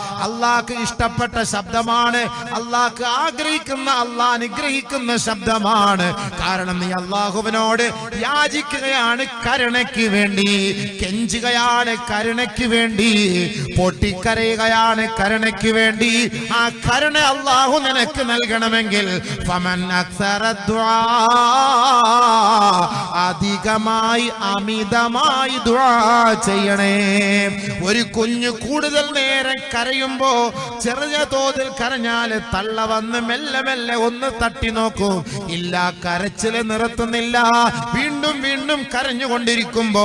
അള്ളാഹ്ക്ക് ഇഷ്ടപ്പെട്ട ശബ്ദമാണ്. അള്ളാഹ്ക്ക് ആഗ്രഹിക്കുന്ന അള്ളാഹ് അനുഗ്രഹിക്കുന്ന ശബ്ദമാണ്. കാരണം നീ അള്ളാഹുവിനോട് യാചിക്കുകയാണ് കരുണയ്ക്ക് വേണ്ടി. കെഞ്ചുകയാണ് കരുണയ്ക്ക് വേണ്ടി. പൊട്ടിക്കരയുകയാണ് കരുണയ്ക്ക് വേണ്ടി. ആ കരുണ അള്ളാഹു നിനക്ക് നൽകണമെങ്കിൽ. അധികമായി അമിതമായി ചെയ്യണേ. ഒരു കുഞ്ഞു കൂടുതൽ നേരം കരയുമ്പോ ചെറിയ തോതിൽ കരഞ്ഞാൽ തള്ള വന്ന് മെല്ലെ മെല്ലെ ഒന്ന് തട്ടി നോക്കൂ. ഇല്ല കരച്ചിൽ നിർത്തുന്നില്ല. വീണ്ടും വീണ്ടും കരഞ്ഞുകൊണ്ടിരിക്കുമ്പോ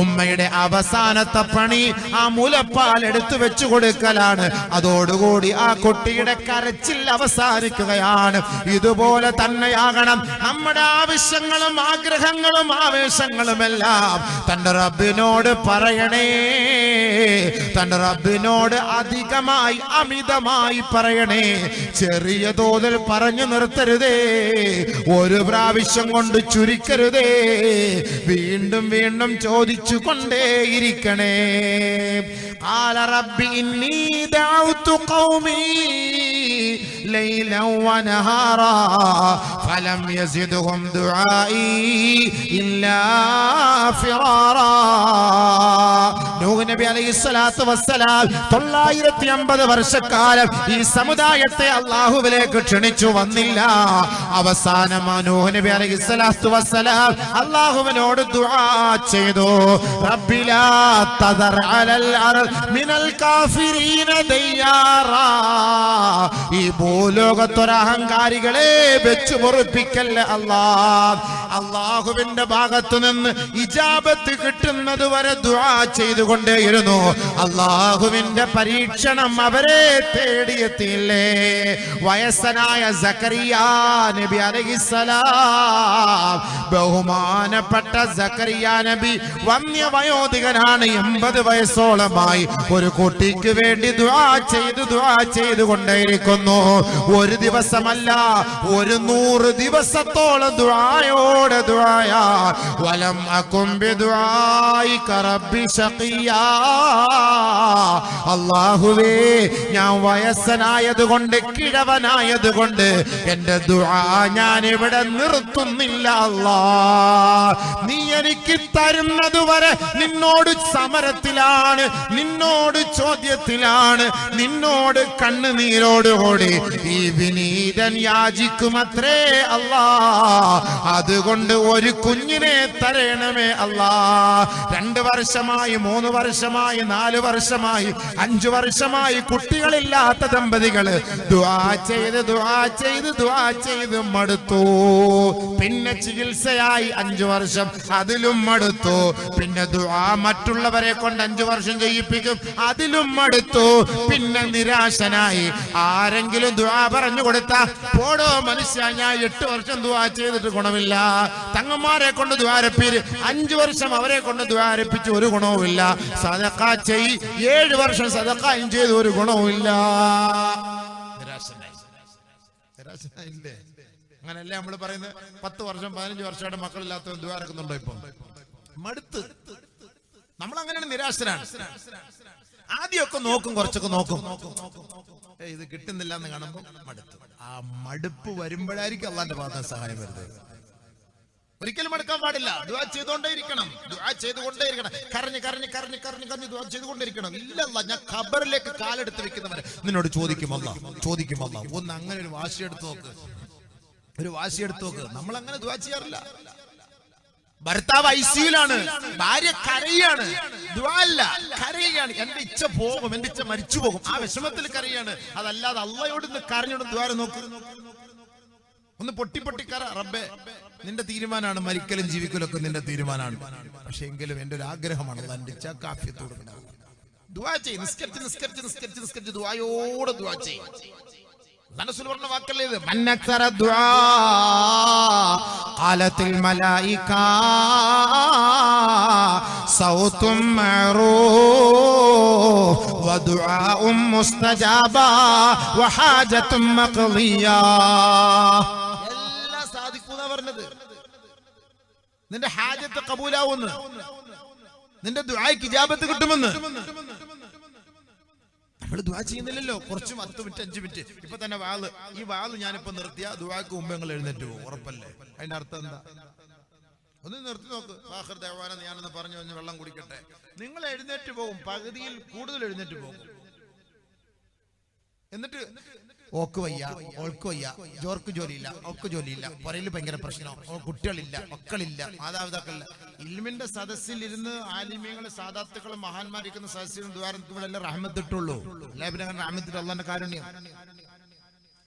ഉമ്മയുടെ അവസാനത്തെ പണി ആ മുലപ്പാൽ എടുത്തു വെച്ചു കൊടുക്കലാണ്. അതോടുകൂടി ആ കുട്ടിയുടെ കരച്ചിൽ അവസാനിക്കുകയാണ്. ഇതുപോലെ തന്നെയാകണം. നമ്മുടെ ആവശ്യങ്ങളും ആഗ്രഹങ്ങളും ആവേശങ്ങളും എല്ലാം തന്റെ റബ്ബിനോട് പറയണേ. തന്റെ റബ്ബിനോട് അധികമായി അമിതമായി പറയണേ ചെറിയ തോതിൽ പറഞ്ഞു നിർത്തരുതേ ഒരു പ്രാവശ്യം കൊണ്ട് ചുരുക്കരുതേ വീണ്ടും വീണ്ടും ചോദിച്ചു കൊണ്ടേയിരിക്കണേ قال رب إني دعوت قومي ليلا ونهارا فلم يزدهم دعائي إلا فرارا നൂഹ് നബി അലൈഹി സ്വലാത്തു വസ്സലാം തൊള്ളായിരത്തി അമ്പത് വർഷക്കാലം ഈ സമുദായത്തെ അള്ളാഹുവിലേക്ക് ക്ഷണിച്ചു വന്നില്ല അവസാനം ആ നൂഹ് നബി അലൈഹി സ്വലാത്തു വസ്സലാം അള്ളാഹുവിനോട് ദുആ ചെയ്തു റബ്ബിലാ തദർ അലൽ അർദ് മിനൽ കാഫിരീന ദയ്യാറാ ഈ ഭൂലോകത്തൊരു അഹങ്കാരികളെ വെച്ചു പൊറുപ്പിക്കല്ലേ അള്ളാ അള്ളാഹുവിന്റെ ഭാഗത്തു നിന്ന് ഇജാബത്ത് കിട്ടുന്നത് വരെ ദുആ ചെയ്തുകൊണ്ടേയിരുന്നു. അള്ളാഹുവിന്റെ പരീക്ഷണം അവരെ തേടിയെത്തിയില്ലേ? വയസ്സനായ സക്കറിയ നബി അലഹിസലാം ബഹുമാനപ്പെട്ട സക്കറിയ നബി വന്യ വയോധികനാണ് എൺപത് വയസ്സോളമായി. ഒരു കുട്ടിക്ക് വേണ്ടി ദുആ ചെയ്ത് ദുആ ചെയ്തുകൊണ്ടേയിരിക്കുന്നു. ഒരു ദിവസമല്ല ഒരു നൂറ് ദിവസത്തോളം ദുആയോടെ ദുആയാ വലം അക്കുംബി ദ്വായി റബ്ബി ശഖിയാ. അല്ലാഹുവേ ഞാൻ വയസ്സനായതുകൊണ്ട് കിഴവനായതുകൊണ്ട് എന്റെ ദുആ ഞാൻ ഇവിടെ നിർത്തുന്നില്ല അല്ലാ. നീ എനിക്ക് തരുന്നത് വരെ നിന്നോട് സമരത്തിലാണ് നിന്നോട് ചോദ്യത്തിലാണ് നിന്നോട് കണ്ണുനീരോടുകൂടി ഈ വിനീതൻ യാചിക്കുമത്രേ അല്ലാ. അതുകൊണ്ട് ഒരു കുഞ്ഞിനെ തരണമേ അല്ലാ. രണ്ട് വർഷമായി മൂന്ന് വർഷമായി നാല് വർഷമായി അഞ്ചു വർഷമായി കുട്ടികളില്ലാത്ത ദമ്പതികൾ ദുആ ചെയ്ത് ദുആ ചെയ്ത് ദുആ ചെയ്ത് മടുത്തു. പിന്നെ ചികിത്സയായി അഞ്ചു വർഷം അതിലും മടുത്തു. പിന്നെ ദുആ മറ്റുള്ളവരെ കൊണ്ട് അഞ്ചു വർഷം ചെയ്യിപ്പിക്കും അതിലും മടുത്തു. പിന്നെ നിരാശനായി. ആരെങ്കിലും ദുആ പറഞ്ഞു കൊടുത്ത പോടോ മനുഷ്യ ഞാൻ എട്ട് വർഷം ദുആ ചെയ്തിട്ട് ഗുണമില്ല. തങ്ങന്മാരെ കൊണ്ട് ദ്വാരപ്പീര് അഞ്ചു വർഷം അവരെ കൊണ്ട് ദ്വാരപ്പിച്ച് ഒരു ഗുണവുമില്ല. സദക്ക ചെയ് ഏഴ് വർഷം സദക്കയും ചെയ്ത് ഒരു ഗുണവുമില്ല. നിരാശനായി. നിരാശനായില്ലേ? അങ്ങനല്ലേ നമ്മൾ പറയുന്നത്? പത്ത് വർഷം പതിനഞ്ച് വർഷമായിട്ട് മക്കളില്ലാത്ത ദ്വാരക്കുന്നുണ്ടോ ഇപ്പൊ? മടുത്ത്. നമ്മൾ അങ്ങനെയാണ് നിരാശനാണ് ആദ്യമൊക്കെ നോക്കും കുറച്ചൊക്കെ നോക്കും. ഇത് കിട്ടുന്നില്ല എന്ന് കാണുമ്പോൾ മടുത്തു. ആ മടുപ്പ് വരുമ്പോഴായിരിക്കും അള്ളാന്റെ ഭാഗത്ത് സഹായം വരുന്നത്. ഒരിക്കലും മടുക്കാൻ പാടില്ല. ദുആ ചെയ്തുകൊണ്ടേയിരിക്കണം. ചെയ്തുകൊണ്ടേ ഇരിക്കണം കരഞ്ഞ് കരഞ്ഞ് കരഞ്ഞ് കരഞ്ഞ് കരഞ്ഞ് ദുവാ ചെയ്തുകൊണ്ടിരിക്കണം ഇല്ലല്ല ഞാൻ ഖബറിലേക്ക് കാലെടുത്ത് വെക്കുന്നവരെ. നിന്നോട് ചോദിക്കുമല്ല ചോദിക്കുമല്ല ഒന്ന് അങ്ങനെ ഒരു വാശിയെടുത്ത് നോക്ക്. ഒരു വാശിയെടുത്ത് നോക്ക്. നമ്മൾ അങ്ങനെ ദുവാ ചെയ്യാറില്ല. ഭർത്താവ് ഐസിയുലാണ്. ഭാര്യ കരയാണ്. ദുആ അല്ല കരയുകയാണ് എന്റെ ഇച്ഛ പോകും എന്റെ ഇച്ഛ മരിച്ചു പോകും. ആ വിഷമത്തിൽ കരയാണ്. അതല്ലാതെ അള്ളയോട് ഇന്ന് കരഞ്ഞോട് ദ്വാരം നോക്ക്? ഒന്ന് പൊട്ടി പൊട്ടി കര. റബ്ബെ നിന്റെ തീരുമാനമാണ് മരിക്കലും ജീവിക്കലും ഒക്കെ നിന്റെ തീരുമാനമാണ് പക്ഷെ എങ്കിലും എന്റെ ഒരു ആഗ്രഹമാണ് എന്റെ ഇച്ഛ കാഫ്യത്തോട് ദുആ ചെയ്യും. നിസ്കരിച്ച് നിസ്കരിച്ച് നിസ്കരിച്ച് നിസ്കരിച്ച് ദുആയോടെ ദുആ ചെയ്യ്. മനസ്സിൽ പറഞ്ഞ വാക്കല്ലേ ഇത്? മന്നക്സര ദുആ മലായിക്ക മലായിക സൗത്തും മഖ്ളിയ എല്ലാം സാധിക്കുന്ന പറഞ്ഞത്. നിന്റെ ഹാജത്ത് കബൂലാവുന്ന്. നിന്റെ ദുആയ്ക്ക് ജാപത്ത് കിട്ടുമെന്ന്. നമ്മൾ ദുആ ചെയ്യുന്നില്ലല്ലോ. കുറച്ച് പത്ത് മിനിറ്റ് അഞ്ച് മിനിറ്റ്. ഇപ്പൊ തന്നെ വാൾ. ഈ വാൾ ഞാനിപ്പോ നിർത്തിയ ദുആക്ക് മുമ്പ് ഞങ്ങൾ എഴുന്നേറ്റ് പോകും. ഉറപ്പല്ലേ? അതിന്റെ അർത്ഥം എന്താ? ഒന്ന് നിർത്തി നോക്ക്. വാഹർ ദേവാന ഞാനൊന്ന് പറഞ്ഞു പറഞ്ഞ് വെള്ളം കുടിക്കട്ടെ. നിങ്ങൾ എഴുന്നേറ്റ് പോകും. പകുതിയിൽ കൂടുതൽ എഴുന്നേറ്റ് പോകും. എന്നിട്ട് ഓക്ക് വയ്യ ഓൾക്ക് വയ്യ. ജോർക്ക് ജോലിയില്ല ഓക്ക് ജോലിയില്ല. പുറയിൽ ഭയങ്കര പ്രശ്നം. കുട്ടികളില്ല മക്കളില്ല മാതാപിതാക്കളില്ല. ഇൽമിന്റെ സദസ്സിൽ ഇരുന്ന് ആലിമ്യങ്ങളും സാധാത്തുക്കളും മഹാന്മാരിക്കുന്ന സദസ്സിലും ദ്വാരത്തുകളെല്ലാം റഹ്മത്തിട്ടുള്ളൂ പിന്നെ റഹ്മത്തിട്ടുള്ള കാരുണ്യം.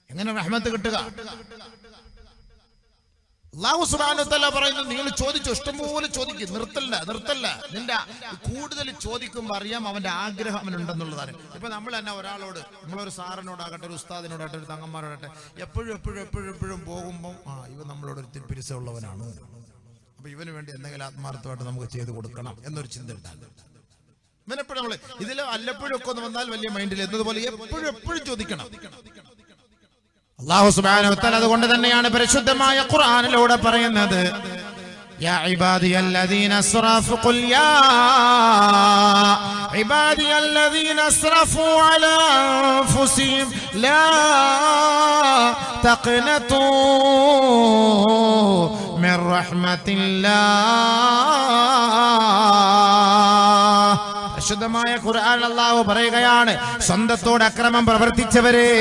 എങ്ങനെ റഹ്മത്ത് കിട്ടുക? അള്ളാഹു സുബ്ഹാനഹു വതആല പറയുന്നു നിങ്ങൾ ചോദിച്ചു ഇഷ്ടംപോലെ ചോദിക്കും. നിർത്തല്ല നിർത്തല്ല. നിന്റെ കൂടുതൽ ചോദിക്കുമ്പോൾ അറിയാം അവന്റെ ആഗ്രഹം അവനുണ്ടെന്നുള്ളതാണ്. ഇപ്പൊ നമ്മൾ തന്നെ ഒരാളോട് നമ്മളൊരു സാറിനോടാകട്ടെ ഒരു ഉസ്താദിനോടാകട്ടെ ഒരു തങ്ങന്മാരോടാകട്ടെ എപ്പോഴും എപ്പോഴും എപ്പോഴും എപ്പോഴും പോകുമ്പോൾ ആ ഇവ നമ്മളോട് ഒരു തിരിപ്പിരിച്ചുള്ളവനാണ് അപ്പൊ ഇവന് വേണ്ടി എന്തെങ്കിലും ആത്മാർത്ഥമായിട്ട് നമുക്ക് ചെയ്തു കൊടുക്കണം എന്നൊരു ചിന്ത ഉണ്ടാകും. ഇവനെപ്പോഴും നമ്മൾ ഇതിൽ വല്ലപ്പോഴും ഒക്കെ ഒന്ന് വന്നാൽ വലിയ മൈൻഡിൽ എന്നതുപോലെ എപ്പോഴും എപ്പോഴും ചോദിക്കണം. അള്ളാഹു സുബ്ഹാനഹു വതആല അതുകൊണ്ട് തന്നെയാണ് പരിശുദ്ധമായ ഖുർആനിലൂടെ പറയുന്നത് يا عبادي الذين اسرفوا قل يا عبادي الذين اسرفوا على انفسهم لا تقنطوا من رحمة الله പരിശുദ്ധമായ ഖുർആൻ അള്ളാഹു പറയുകയാണ് സ്വന്തത്തോട് അക്രമം പ്രവർത്തിച്ചവരെ.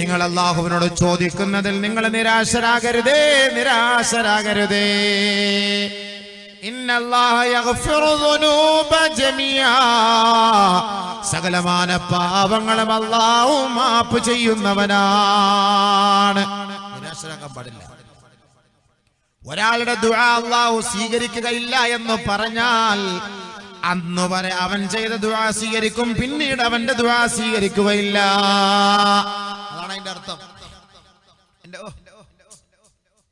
നിങ്ങൾ അള്ളാഹുവിനോട് ചോദിക്കുന്നതിൽ നിങ്ങൾ നിരാശരാകരുതേ നിരാശരാകരുതേ. സകലമാന പാവങ്ങളും അള്ളാഹു മാപ്പ് ചെയ്യുന്നവനാണ്. നിരാശരാക്കാൻ പാടില്ല. ഒരാളുടെ ദുആ അള്ളാഹു സ്വീകരിക്കുകയില്ല എന്ന് പറഞ്ഞാൽ അന്ന് വരെ അവൻ ചെയ്ത ദുആ സ്വീകരിക്കും പിന്നീട് അവന്റെ ദുആ സ്വീകരിക്കുകയില്ല. അതാണ് അതിന്റെ അർത്ഥം. എന്റെ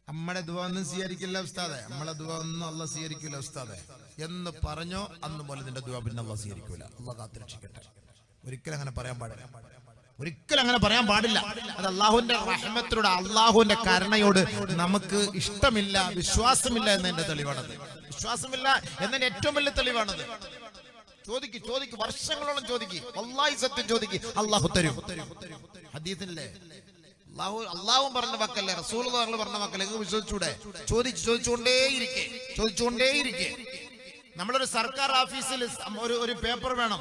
നമ്മുടെ ദുആ ഒന്നും സ്വീകരിക്കില്ല ഉസ്താദെ. നമ്മളെ ദുആ ഒന്നും അല്ല സ്വീകരിക്കില്ല ഉസ്താദെ. എന്ന് പറഞ്ഞോ അന്ന് പോലെ നിന്റെ ദുആ പിന്നെ അല്ല സ്വീകരിക്കൂല. അല്ല കാത്തിരക്ഷിക്കട്ടെ. ഒരിക്കലും അങ്ങനെ പറയാൻ പാടില്ല. ഒരിക്കലും അങ്ങനെ പറയാൻ പാടില്ല. അത് അള്ളാഹുവിന്റെ റഹ്മത്തിനോട് അള്ളാഹുവിന്റെ കരുണയോട് നമുക്ക് ഇഷ്ടമില്ല വിശ്വാസമില്ല എന്നതിന്റെ തെളിവാണത്. വിശ്വാസമില്ല എന്നതിന്റെ ഏറ്റവും വലിയ തെളിവാണത്. ചോദിക്ക് ചോദിക്ക് വർഷങ്ങളോളം ചോദിക്ക്. അള്ളാഹി സത്യം ചോദിക്ക്. അള്ളാഹു തരും. ഹദീസില്ലേ അള്ളാഹു അള്ളാഹും പറഞ്ഞ വാക്കല്ലേ റസൂൽ പറഞ്ഞ വാക്കല്ലേ? വിശ്വസിച്ചൂടെ? ചോദിച്ചു ചോദിച്ചുകൊണ്ടേയിരിക്കെ. ചോദിച്ചുകൊണ്ടേയിരിക്കെ. നമ്മളൊരു സർക്കാർ ഓഫീസിൽ ഒരു ഒരു പേപ്പർ വേണം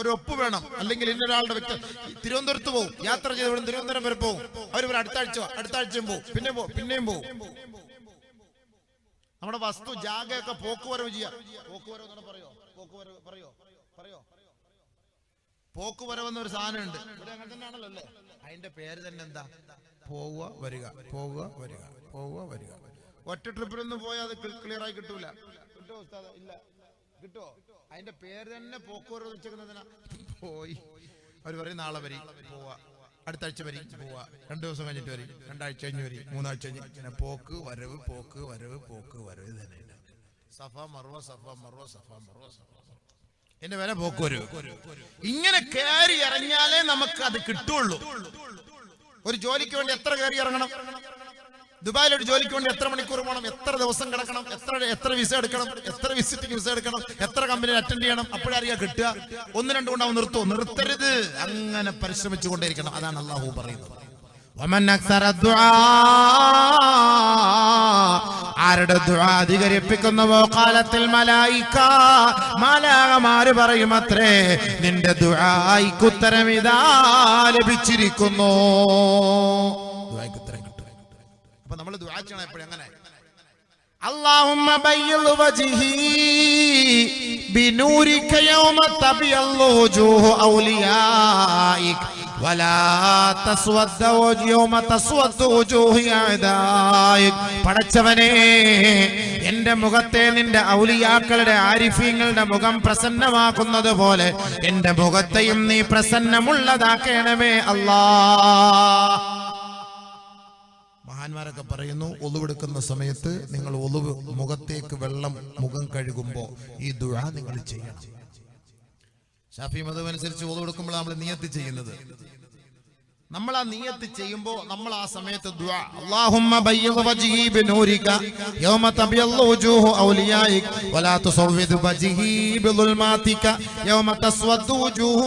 ഒരു ഒപ്പ് വേണം അല്ലെങ്കിൽ ഇന്നൊരാളുടെ വ്യക്തി തിരുവനന്തപുരത്ത് പോകും യാത്ര ചെയ്ത് ഇവിടെ തിരുവനന്തപുരം വരെ പോകും അവർ ഇവിടെ അടുത്ത ആഴ്ച പോകും പിന്നെ പോകും പിന്നെയും പോകും നമ്മുടെ വസ്തു ജാഗയൊക്കെ പോക്കുവരവ് ചെയ്യാം. പോക്കുവരവ് എന്നാണ് പറയോ? പറയോ? പറയോ? പോക്കുവരവ് എന്നൊരു സാധനം ഉണ്ട് ഇവിടെ അങ്ങനെ തന്നെയാണല്ലോ അല്ലേ? അതിന്റെ പേര് തന്നെ എന്താ? പോവുക വരിക പോവുക വരിക പോവുക വരിക. ഒറ്റ ട്രിപ്പിലൊന്നും പോയാൽ അത് ക്ലിയർ ആയി കിട്ടൂല. കിട്ടോ ഉസ്താദ്? ഇല്ല. കിട്ടോ? അതിന്റെ പേര് തന്നെ പോക്കുവരവ് വെച്ചേക്കുന്നതിനാ പോയി. അവർ പറയും നാളെ വരി പോവാ. അടുത്ത ആഴ്ച വരി പോവാ. രണ്ടു ദിവസം കഴിഞ്ഞിട്ട് വരി രണ്ടാഴ്ച കഴിഞ്ഞ് വരി മൂന്നാഴ്ച കഴിഞ്ഞ് പോക്ക് വരവ് പോക്ക് വരവ് പോക്ക് വരവ് തന്നെ. സഫ മറുവ സഫ മറുവ സഫ മറുവ സഫ. എന്റെ വില പോക്ക് വരവ് ഇങ്ങനെ കയറി ഇറങ്ങിയാലേ നമുക്ക് അത് കിട്ടുള്ളൂ. ഒരു ജോലിക്ക് വേണ്ടി എത്ര കയറി ഇറങ്ങണം? ദുബായിൽ ഒരു ജോലിക്ക് വേണ്ടി എത്ര മണിക്കൂർ പോകണം? എത്ര ദിവസം കിടക്കണം? എത്ര എത്ര വിസ എടുക്കണം? എത്ര വിസിറ്റിംഗ് വിസ എടുക്കണം? എത്ര കമ്പനി അറ്റൻഡ് ചെയ്യണം? അപ്പോഴറിയാ കിട്ടുക. ഒന്ന് രണ്ടു കൊണ്ടാവും നിർത്തുമോ നിർത്തരുത്. അങ്ങനെ പരിശ്രമിച്ചു കൊണ്ടേയിരിക്കണം അതാണ് അള്ളാഹു പറയുന്നത്. ആരുടെ ദുആ അധികരിപ്പിക്കുന്നുവോ? കാലത്തിൽ മലായിക്ക മാലാകമാര് പറയും അത്രേ നിന്റെ ദുരായിക്കുത്തരം ഇതാ ലഭിച്ചിരിക്കുന്നു. ദുആ ചെയ്യണം എപ്പോഴും അങ്ങനെ اللهم بيض وجهي بنورك يوم تبيض وجوه أوليائك ولا تسود وجه يوم تسود وجوه أعدائك പടച്ചവനെ എന്റെ മുഖത്തെ നിന്റെ ഔലിയാക്കളുടെ ആരിഫീങ്ങളുടെ മുഖം പ്രസന്നമാക്കുന്നത് പോലെ എന്റെ മുഖത്തെയും നീ പ്രസന്നമുള്ളതാക്കണമേ അല്ലാ മഹാന്മാരൊക്കെ പറയുന്നു ഒളിവെടുക്കുന്ന സമയത്ത് നിങ്ങൾ ഒളിവ് മുഖത്തേക്ക് വെള്ളം മുഖം കഴുകുമ്പോൾ ഈ ദുഴ നിങ്ങൾ ചെയ്യണം. ഷാഫി മതം അനുസരിച്ച് ഒളിവെടുക്കുമ്പോൾ നമ്മൾ നിയത്തി ചെയ്യുന്നത്. നമ്മൾ ആ നിയത്ത് ചെയ്യുമ്പോൾ നമ്മൾ ആ സമയത്ത് ദുആ. അല്ലാഹുമ്മ ബയ്യിദ് വജ്ഹി ബിനൂരിക യൗമ തബിയല്ലു വജൂഹു ഔലിയായിക വലാ തുസവ്വിദ് വജ്ഹി ബിളുൽമാതിക യൗമ തസ്വദ്ദു വജൂഹു